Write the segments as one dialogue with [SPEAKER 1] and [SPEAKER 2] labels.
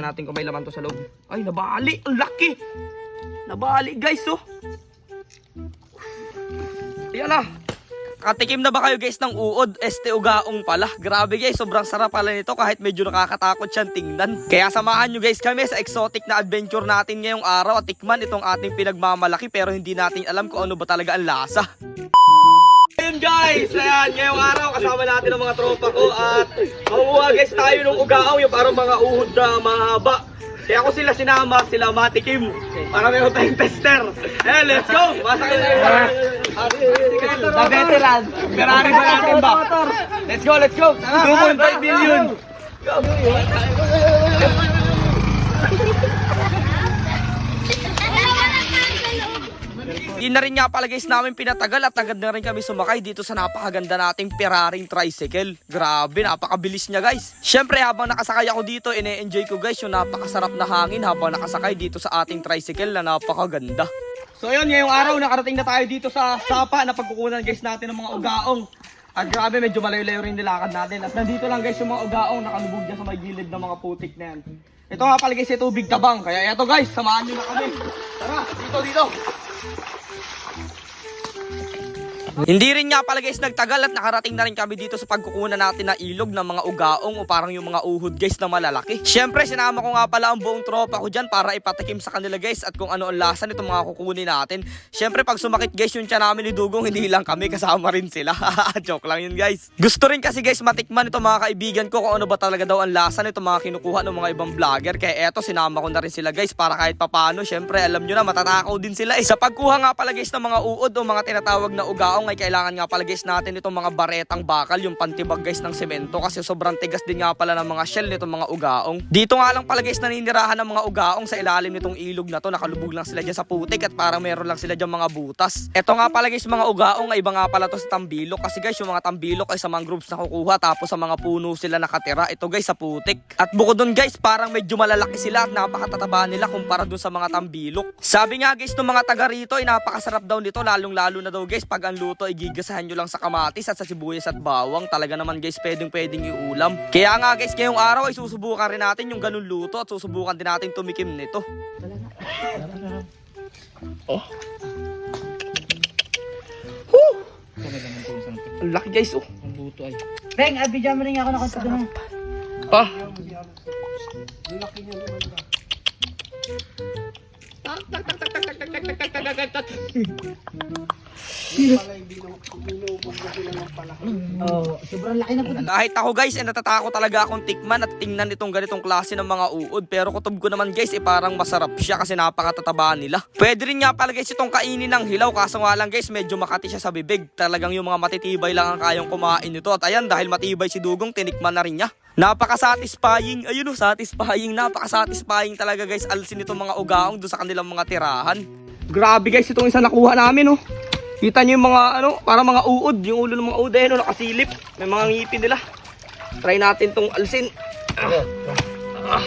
[SPEAKER 1] Tingnan natin kung may laman to sa loob. Ay, nabali! Ang laki! Nabali, guys, oh! Ayan na! Katikim na ba kayo guys ng uod? Este ugaong pala. Grabe guys, sobrang sarap pala nito kahit medyo nakakatakot siyang tingnan. Kaya samahan nyo guys kami sa exotic na adventure natin ngayong araw at tikman itong ating pinagmamalaki pero hindi natin alam kung ano ba talaga ang lasa. Guys, ayan, ngayong araw kasama natin ang mga tropa ko at manguha guys tayo ng ugaong yung parang mga uhod na mahaba. Kaya ako sila sinama, sila matikim. Para meron tayong tester. Eh, let's go! Masakit na yung The veteran. Ferrari ba natin ba? Let's go, let's go. 2.5 billion. Di na rin nga pala guys namin pinatagal at agad na rin kami sumakay dito sa napakaganda nating Ferrari tricycle. Grabe, napakabilis niya guys. Syempre habang nakasakay ako dito, ine-enjoy ko guys yung napakasarap na hangin habang nakasakay dito sa ating tricycle na napakaganda. So yun, ngayong araw nakarating na tayo dito sa Sapa na pagkukunan guys natin ng mga ugaong. At grabe, medyo malayo-layo rin nilakad natin. At nandito lang guys yung mga ugaong nakalubog dyan sa may gilid ng mga putik na yan. Ito nga pala guys, yung tubig tabang. Kaya eto guys, samahan nyo na kami. Tara, dito, dito. Hindi rin nga pala guys nagtagal at nakarating na rin kami dito sa pagkukunan natin na ilog ng mga ugaong o parang yung mga uhod guys na malalaki. Siyempre sinama ko nga pala ang buong tropa ko dyan para ipatikim sa kanila guys at kung ano ang lasa nitong mga kukunin natin. Siyempre pag sumakit guys yung tiyan namin ni Dugong hindi lang kami kasama rin sila. Joke lang yun guys. Gusto rin kasi guys matikman itong mga kaibigan ko kung ano ba talaga daw ang lasa nitong mga kinukuha ng mga ibang vlogger. Kaya eto sinama ko na rin sila guys para kahit papano syempre alam nyo na matatakaw din sila eh. Sa pagkuha nga pala guys ng mga uod o mga tinatawag na ugaong ay kailangan nga pala guys natin itong mga baretang bakal, yung pantibag guys ng semento kasi sobrang tigas din nga pala ng mga shell nitong mga ugaong. Dito nga lang pala guys naninirahan ng mga ugaong sa ilalim nitong ilog na to, nakalubog lang sila dyan sa putik at parang meron lang sila dyan mga butas. Ito nga pala guys mga ugaong ay iba nga pala to sa tambilok kasi guys yung mga tambilok ay sa mangroves na kukuha tapos sa mga puno sila nakatira. Ito guys sa putik. At bukod dun guys parang medyo malalaki sila at napakatataba nila kumpara dun sa mga tambilok. Sabi nga guys ng mga taga rito ay napakasarap daw nito lalong lalo na daw guys pag ang luto ay gigasahan nyo lang sa kamatis at sa sibuyas at bawang. Talaga naman guys pwedeng pwedeng iulam. Kaya nga guys ngayong araw ay susubukan rin natin yung ganun luto at susubukan din natin tumikim nito. Oh. Whew! Ang laki guys oh.
[SPEAKER 2] Beng, abidyan mo rin ako na kung mo.
[SPEAKER 1] Pa.
[SPEAKER 2] Oh, sobrang laki na po.
[SPEAKER 1] Kahit ako guys, eh, natatakot talaga akong tikman at tingnan itong ganitong klase ng mga uod. Pero kutob ko naman guys, eh parang masarap siya kasi napakatataba nila. Pwede rin nga pala guys itong kainin ng hilaw. Kaso nga lang guys, medyo makati siya sa bibig. Talagang yung mga matitibay lang ang kayang kumain nito. At ayan, dahil matibay si Dugong, tinikman na rin niya. Napaka-satisfying. Ayun o, satisfying. Napaka-satisfying talaga guys. Alsin itong mga ugaong doon sa kanilang mga tirahan. Grabe guys, itong isa nakuha namin oh. Kita niyo yung mga ano, parang mga uod, yung ulo ng mga uod ayun, oh, nakasilip. May mga ngipin nila. Try natin tong alsin. Ah. Ah.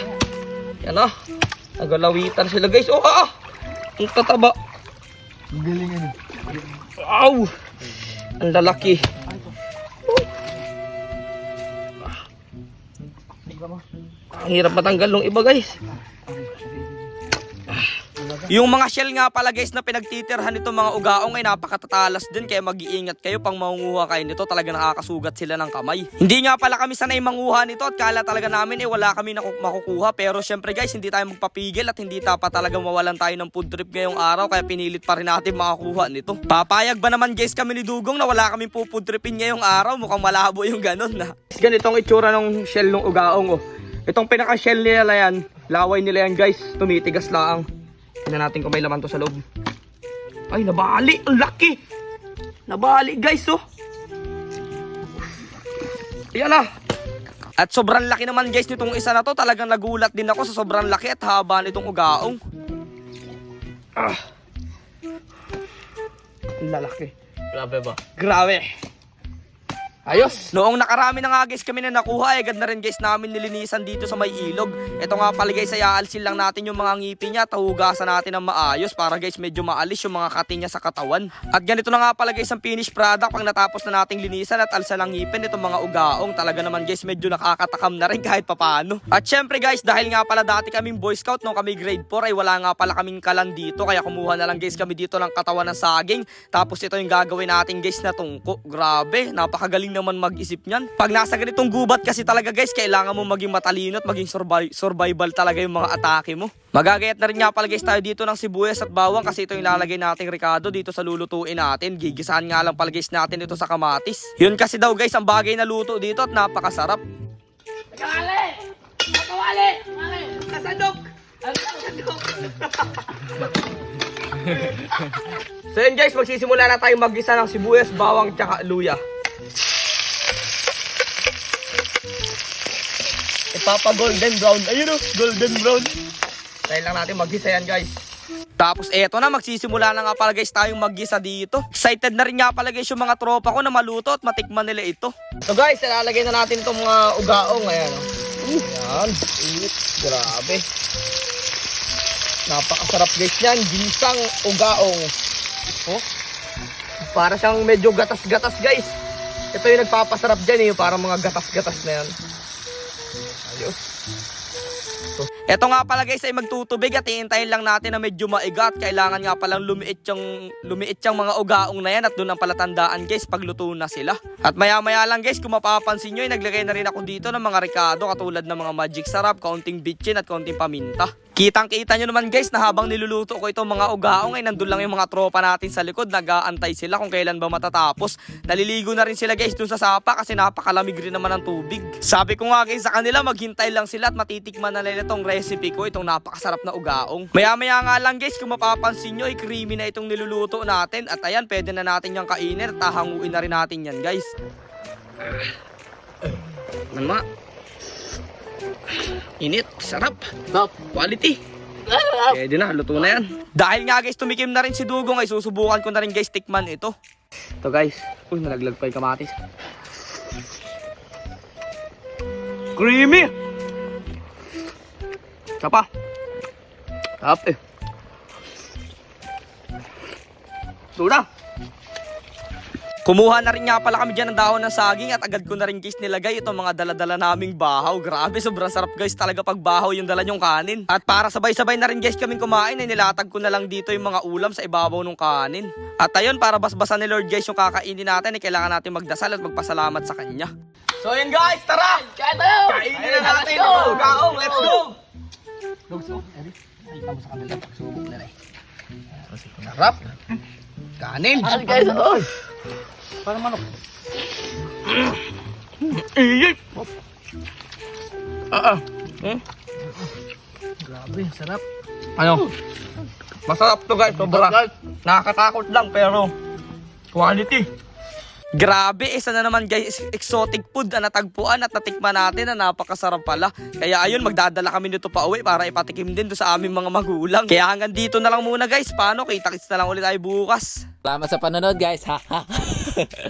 [SPEAKER 1] Yan ah. Nagalawitan sila guys. Oh, ah. ah. Ang tataba.
[SPEAKER 2] Galing ano.
[SPEAKER 1] Aw! Ang lalaki. Ang hirap matanggal ng iba guys. Yung mga shell nga pala guys na pinagtitirhan nito mga ugaong ay napakatatalas din kaya mag-iingat kayo pang mangunguha kayo nito talaga nakakasugat sila ng kamay. Hindi nga pala kami sanay manguha nito at kala talaga namin eh wala kami makukuha pero syempre guys hindi tayo magpapigil at hindi dapat talaga mawalan tayo ng food trip ngayong araw kaya pinilit pa rin natin makakuha nito. Papayag ba naman guys kami ni Dugong na wala kaming pufood tripin ngayong araw mukhang malabo yung ganun na. Ganitong itsura ng shell ng ugaong oh. Itong pinaka-shell nila yan, laway nila yan guys, tumitigas lang. Tingnan natin kung may laman to sa loob. Ay, nabali! Ang laki! Nabali guys, oh! Ayan na! At sobrang laki naman guys nitong isa na to. Talagang nagulat din ako sa sobrang laki at haba nitong ugaong. Ah. Ang lalaki.
[SPEAKER 3] Grabe ba?
[SPEAKER 1] Grabe. Ayos. Noong nakarami na nga guys kami na nakuha, eh, agad na rin guys namin nilinisan dito sa may ilog. Ito nga pala guys, ay lang natin yung mga ngipin niya, tahugasan natin ng maayos para guys medyo maalis yung mga kati niya sa katawan. At ganito na nga pala guys ang finished product pag natapos na nating linisan at alsa ng ngipin itong mga ugaong. Talaga naman guys medyo nakakatakam na rin kahit papano. At syempre guys, dahil nga pala dati kaming boy scout nung kami grade 4 ay wala nga pala kaming kalan dito kaya kumuha na lang guys kami dito ng katawan ng saging. Tapos ito yung gagawin natin guys na tungko. Grabe, napakagaling naman mag-isip niyan. Pag nasa ganitong gubat kasi talaga guys, kailangan mo maging matalino at maging survi- survival talaga yung mga atake mo. Magagayat na rin nga pala guys tayo dito ng sibuyas at bawang kasi ito yung lalagay nating Ricardo dito sa lulutuin natin. Gigisahan nga lang pala guys natin ito sa kamatis. Yun kasi daw guys ang bagay na luto dito at napakasarap.
[SPEAKER 3] Kawali! Kawali! Kasadok! Kasadok!
[SPEAKER 1] So yun guys, magsisimula na tayo maggisa ng sibuyas, bawang, tsaka luya. Ipapa golden brown. Ayun o, golden brown. Tayo lang natin maggisa yan guys. Tapos eto na, magsisimula na nga pala guys tayong maggisa dito. Excited na rin nga pala guys yung mga tropa ko na maluto at matikman nila ito. So guys, ilalagay na natin itong mga ugaong. Ayan o. Ayan, init. Grabe. Napakasarap guys yan. Ginisang ugaong. Oh. Para siyang medyo gatas-gatas guys. Ito yung nagpapasarap dyan eh. Parang mga gatas-gatas na yan. So, Ito nga pala guys ay magtutubig at iintayin lang natin na medyo maigat. Kailangan nga palang lumiit yung, lumiit yung mga ugaong na yan at doon ang palatandaan guys pagluto na sila. At maya maya lang guys kung mapapansin nyo ay naglagay na rin ako dito ng mga ricado katulad ng mga magic sarap, kaunting bitchin at kaunting paminta. Kitang kita nyo naman guys na habang niluluto ko itong mga ugaong ay nandun lang yung mga tropa natin sa likod. Nag-aantay sila kung kailan ba matatapos. Naliligo na rin sila guys dun sa sapa kasi napakalamig rin naman ng tubig. Sabi ko nga guys sa kanila maghintay lang sila at matitikman na nila itong recipe ko, itong napakasarap na ugaong. Maya maya nga lang guys kung mapapansin nyo ay creamy na itong niluluto natin. At ayan pwede na natin yung kainin at tahanguin na rin natin yan guys. Ano? Init, sarap.
[SPEAKER 3] Stop!
[SPEAKER 1] Quality. Pwede na, luto na yan. Dahil nga guys, tumikim na rin si Dugong, ay susubukan ko na rin guys tikman ito. Ito guys, uy, nalaglag pa yung kamatis. Creamy! Isa pa. Sarap eh. Ito na. Kumuha na rin nga pala kami dyan ng dahon ng saging at agad ko na rin guys nilagay itong mga daladala naming bahaw. Grabe, sobrang sarap guys talaga pag bahaw yung dala nyong kanin. At para sabay-sabay na rin guys kaming kumain ay nilatag ko na lang dito yung mga ulam sa ibabaw ng kanin. At ayun, para basbasan ni Lord guys yung kakainin natin ay kailangan natin magdasal at magpasalamat sa kanya. So yun guys, tara!
[SPEAKER 3] Kain tayo!
[SPEAKER 1] Kainin na natin ito, gaong, let's go! Sarap! Kanin!
[SPEAKER 3] Ano guys? Oh!
[SPEAKER 2] Parang manok.
[SPEAKER 1] Iyay! Ah, ah. Hmm?
[SPEAKER 2] Grabe, sarap.
[SPEAKER 1] Ano? Masarap to guys, sobra. Nakakatakot lang pero quality. Grabe, isa na naman guys, exotic food na natagpuan at natikman natin na napakasarap pala. Kaya ayun, magdadala kami nito pa uwi para ipatikim din do sa aming mga magulang. Kaya hanggang dito na lang muna guys. Paano? Kita-kits na lang ulit tayo bukas.
[SPEAKER 3] Salamat sa panonood guys. Ha.